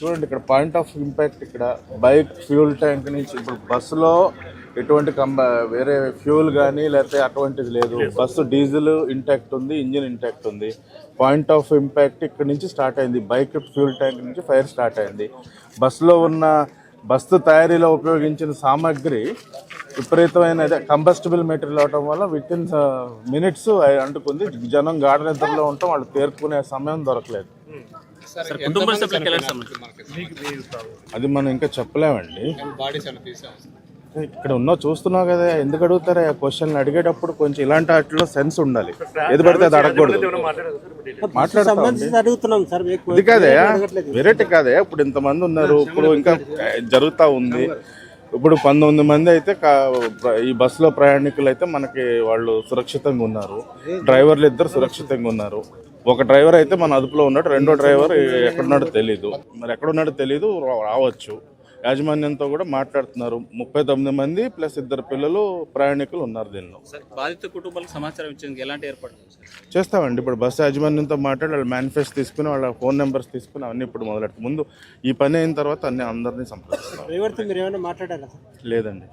చూడండి ఇక్కడ point of impact ఇక్కడ బైక్ ఫ్యూల్ ట్యాంక్ నుంచి ఇప్పుడు బస్సులో ఎటువంటి కంబ వేరే ఫ్యూల్ కానీ లేకపోతే అటువంటిది లేదు. బస్సు డీజిల్ ఇంటాక్ట్ ఉంది ఇంజిన్ ఇంటాక్ట్ ఉంది. పాయింట్ ఆఫ్ ఇంపాక్ట్ ఇక్కడ నుంచి స్టార్ట్ అయింది. బైక్ ఫ్యూల్ ట్యాంక్ నుంచి ఫైర్ స్టార్ట్ అయింది. బస్సులో ఉన్న బస్సు తయారీలో ఉపయోగించిన సామాగ్రి విపరీతమైన కంబస్టబుల్ మెటీరియల్ అవడం వల్ల విత్ ఇన్ మినిట్స్ అంటుకుంది. జనం గాఢ నిద్రలో ఉంటాం వాళ్ళు తేరుకునే సమయం దొరకలేదు. అది మనం ఇంకా చెప్పలేమండి. ఇక్కడ ఉన్నావు చూస్తున్నావు కదా ఎందుకు అడుగుతారా? ఆ క్వశ్చన్ అడిగేటప్పుడు కొంచెం ఇలాంటి వాటిలో సెన్స్ ఉండాలి. ఏది పడితే అది అడగకూడదు. మాట్లాడతాం సంబంధించి అడుగుతున్నాం సార్ మీకు ఇది కాదే వెరైటీ కాదే ఇప్పుడు ఇంతమంది ఉన్నారు ఇప్పుడు ఇంకా జరుగుతూ ఉంది. ఇప్పుడు పంతొమ్మిది మంది అయితే కా- ఈ బస్సులో ప్రయాణికులు అయితే మనకి వాళ్ళు సురక్షితంగా ఉన్నారు. డ్రైవర్లు ఇద్దరు సురక్షితంగా ఉన్నారు. ఒక డ్రైవర్ అయితే మన అదుపులో ఉన్నాడు. రెండో డ్రైవర్ ఎక్కడున్నాడో తెలియదు మరి ఎక్కడున్నాడో తెలియదు రావచ్చు. యాజమాన్యంతో కూడా మాట్లాడుతున్నారు. ముప్పై తొమ్మిది మంది ప్లస్ ఇద్దరు పిల్లలు ప్రయాణికులు ఉన్నారు దీనిలో. బాధిత కుటుంబాలకు సమాచారం ఇచ్చేందుకు ఎలాంటి ఏర్పాటు చేస్తామండి. ఇప్పుడు బస్సు యాజమాన్యంతో మాట్లాడి వాళ్ళ మేనిఫెస్ట్ తీసుకుని వాళ్ళ ఫోన్ నెంబర్స్ తీసుకుని అవన్నీ ఇప్పుడు మొదలెట్టు ముందు ఈ పని అయిన తర్వాత అన్ని అందరినీ సంప్రదిస్తాం. మాట్లాడారా? లేదండి.